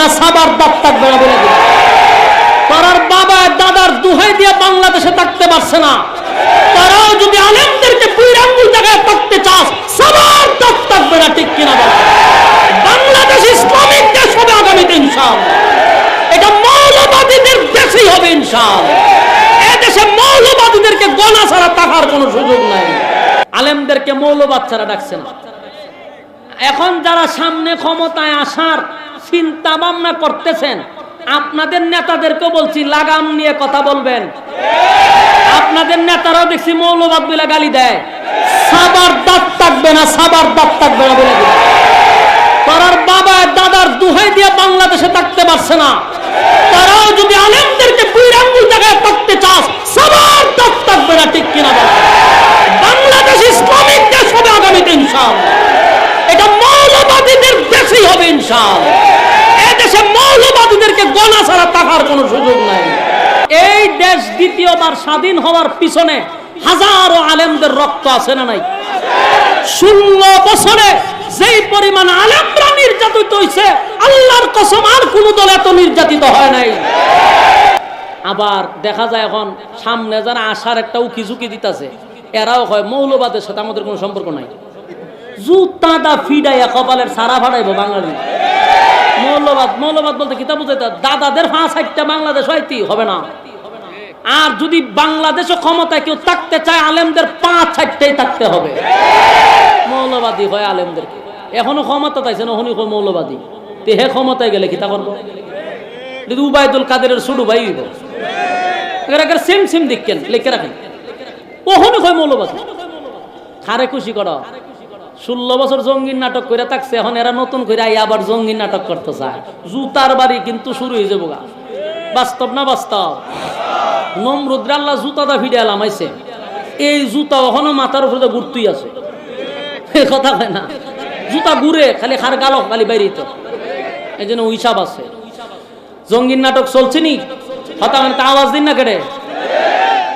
না, সাবার দাঁত থাকবে না বলে তারার বাবা দাদার দুহাই দিয়ে বাংলাদেশে থাকতে পারছে না। তারাও যদি আলেমদেরকে দুই আঙ্গুল জায়গায় থাকতে চাস, সবার দাঁত থাকবে না, ঠিক কিনা বাংলাদেশ ইসলামিক দেশ হবে এটা মৌলবাদীদের হবে এদেশে মৌলবাদীদেরকে গণা ছাড়া থাকার কোনো সুযোগ নাই। আলেমদেরকে মৌলবাদ ছাড়া ডাকছে না। এখন যারা সামনে ক্ষমতায় আসার চিন্তা ভাবনা করতেছেন। আপনাদের নেতাদেরকে বলছি, লাগাম নিয়ে কথা বলবেন। আপনাদের নেতারাও দেখছি মৌলবাদ বলে গালি দেয়। সাবার দাঁত থাকবে না, সাবার দাঁত থাকবে না বলে তারার বাবা দাদার দুহাই দিয়ে বাংলাদেশে থাকতে পারছে না। তারাও যদি আলেমদেরকে দুই জায়গায় থাকতে চাস, সবার দাঁত থাকবে না, ঠিক কিনা বল? বাংলাদেশ ইসলামিক দেশ হবে আগামীতে ইনশাআল্লাহ। এটা মৌলবাদীদের দেশই হবে এদেশে গণা ছাড়া থাকার কোনো সুযোগ নাই। এই দেশ দ্বিতীয়বার স্বাধীন হওয়ার পিছনে হাজারো আলেমদের রক্ত আছে না নাই? ষোলো বছরে যেই পরিমাণ আলেমরা নির্যাতিত হয়েছে আল্লাহর কসম আর কোন দল এত নির্যাতিত হয় নাই। আবার দেখা যায় এখন সামনে যারা আসার একটা উকি ঝুঁকি দিতেছে, এরাও হয় মৌলবাদের সাথে আমাদের কোনো সম্পর্ক নাই। জুতা ফিডাইয়া কপালের সারা ফাড়াইব বাঙালি। মৌলবাদ মৌলবাদ বলতে কিতাব বুঝাইতে দাদাদের পাঁচ ষাটটা বাংলাদেশ হয়তি হবে না। আর যদি বাংলাদেশও ক্ষমতায় কেউ থাকতে চায়, আলেমদের পাঁচ ষাটটাই থাকতে হবে। মৌলবাদী হয় আলেমদেরকে। এখনও ক্ষমতা চাইছে না হনি মৌলবাদী। তে হে ক্ষমতায় গেলে কিতা করব? যদি উবায়দুল কাদেরের শুরু ভাই সেম সেম দেখছেন লিখে রাখেন। ওহনি হয় মৌলবাদী। খারে খুশি করো? ষোলো বছর জঙ্গির নাটক করে থাকছে, এখন এরা নতুন করে আই আবার জঙ্গির নাটক করতে চায় জুতার বাড়ি কিন্তু শুরু হয়ে যাব গা। বাস্তব না বাস্তব? নমরুদ্র আল্লাহ জুতাটা ভিড়ে এলাম, আইছে। এই জুতা এখনও মাথার উপরে ঘুরতেই আছে। কথা হয় না। জুতা ঘুরে খালি খার গালক খালি বাইরে তো। এই জন্য উইসাব আছে। জঙ্গির নাটক চলছে নি? কথা মানে তা আওয়াজ দিন না কেটে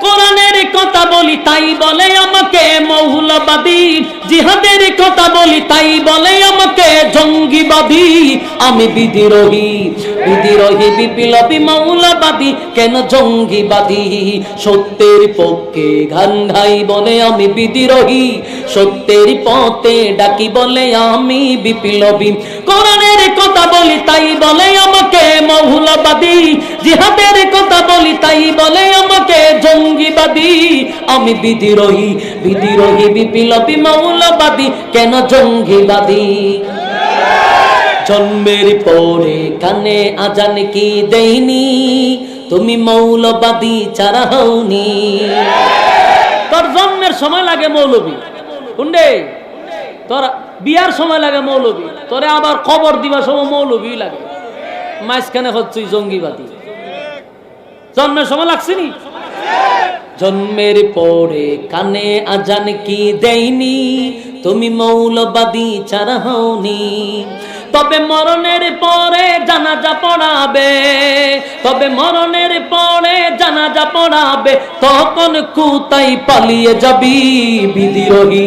কোরআনের কথা বলি, তাই বলে আমাকে মৌলবাদী। জিহাদের কথা বলি, তাই বলে আমাকে জঙ্গিবাদী। আমি বিদ্রোহী বিদ্রোহী, বিপ্লবী, মৌলবাদী। কেন জঙ্গিবাদী? সত্যের পক্ষে গান গাই বলে আমি বিদ্রোহী। সত্যের পথে ডাকি বলে আমি বিপ্লবী। কোরআনের কথা বলি, তাই বলে আমাকে মৌলবাদী। জিহাদের কথা বলি, তাই বলে আমি বিদ্রোহী বিদ্রোহী বিপ্লবী মৌলবাদী, কেন জঙ্গিবাদী? জন্মের পরে কানে আজান কি দেইনি? তুমি মৌলবাদী চারা হওনি। তোর জন্মের সময় লাগে মৌলবী। কুন্ডে তোর বিয়ার সময় লাগে মৌলবী। তোরে আবার খবর দিবার সময় মৌলবী লাগে। মাঝখানে হচ্ছে জঙ্গিবাদী। জন্মের সময় লাগছেনি জন্মের পরে কানে আজান কি দেয়নি? তুমি মৌলবাদী ছাড়া হওনি। তবে মরণের পরে জানাজা পড়াবে। তবে মরণের পরে জানাজা পড়াবে। তখন কুতাই পালিয়ে যাবি বিদ্রোহী।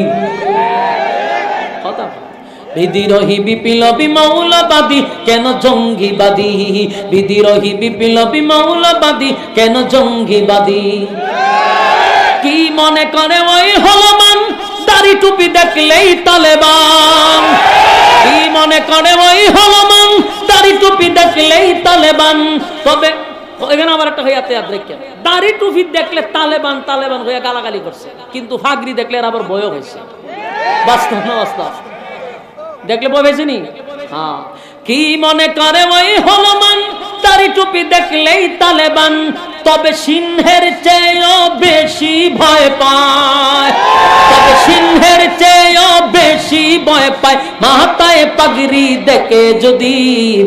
বিদ্রোহী বিপ্লবী মৌলবাদী, কেন জঙ্গিবাদী? বিদ্রোহী বিপ্লবী মৌলবাদী, কেন জঙ্গিবাদী? কি মনে করে ওই হলমান দাড়ি টুপি দেখলেই তালেবান। কি মনে করে ওই হলমান দাড়ি টুপি দেখলেই তালেবান। তবে এখানে আবার একটা হইয়াতে ইয়াদ রেখে দাড়ি টুপি দেখলে তালেবান তালেবান হয়ে গালাগালি করছে। কিন্তু ফাগরি দেখলে আবার বয় হয়েছে বাস্তব না বাস্তব? দেখলে বই পেয়েছিনি হ্যাঁ। কি মনে করে ওই হলমান তারি টুপি দেখলেই তালেবান তবে সিংহের চেয়েও বেশি ভয় পায়। তবে সিংহের চেয়েও বেশি ভয় পায়। মাথায় পাগড়ি দেখে যদি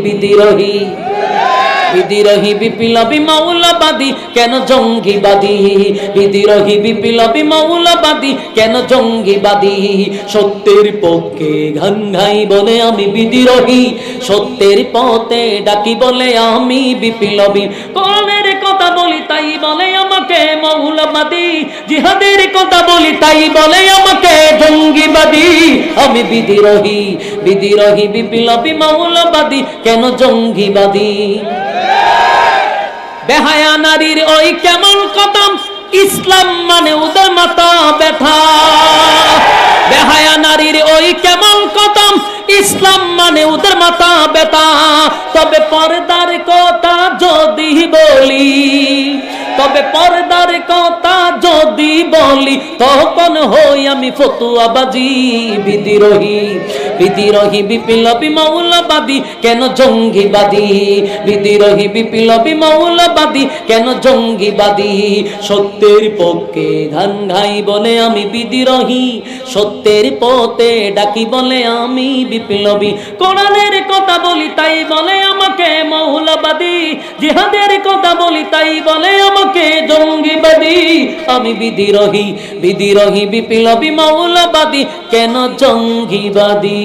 বিদ্রোহী বিদ্রোহী বিপ্লবী মৌলবাদী, কেন জঙ্গিবাদী? বিদ্রোহী বিপ্লবী মৌলবাদী, কেন জঙ্গিবাদী? সত্যের পক্ষে ঘান ঘাই বলে আমি বিদ্রোহী সত্যের পথে ডাকি বলে আমি বিপ্লবী। কোরআনের কথা বলি তাই বলে আমাকে মৌলবাদী, জিহাদের কথা বলি তাই বলে আমাকে জঙ্গিবাদী। আমি বিদ্রোহী বিদ্রোহী বিপ্লবী মৌলবাদী, কেন জঙ্গিবাদী? বেহায়া নারীর ওই কেমন কদম? ইসলাম মানে ওদের ব্যথা। বেহায়া নারীর ওই কেমন কদম? ইসলাম মানে ওদের মাথা ব্যথা। তবে পর্দার কথা যদি বলি, তবে পর্দার কথা যদি বলি, তখন হই আমি ফতুয়াবাজি বিদ্রোহী। বিদ্রোহী বিপ্লবী মৌলবাদী কেন জঙ্গিবাদী? বিদ্রোহী বিপ্লবী মৌলবাদী কেন জঙ্গিবাদী? সত্যের পক্ষে ধান ঘাই বলে আমি বিদ্রোহী সত্যের পথে ডাকি বলে আমি বিপ্লবী কোরআনের কথা বলি, তাই বলে আমাকে মৌলবাদী, জিহাদের কথা বলি আমি বিদ্রোহী বিদ্রোহী বিপ্লবী মৌলবাদী কেন জঙ্গিবাদী?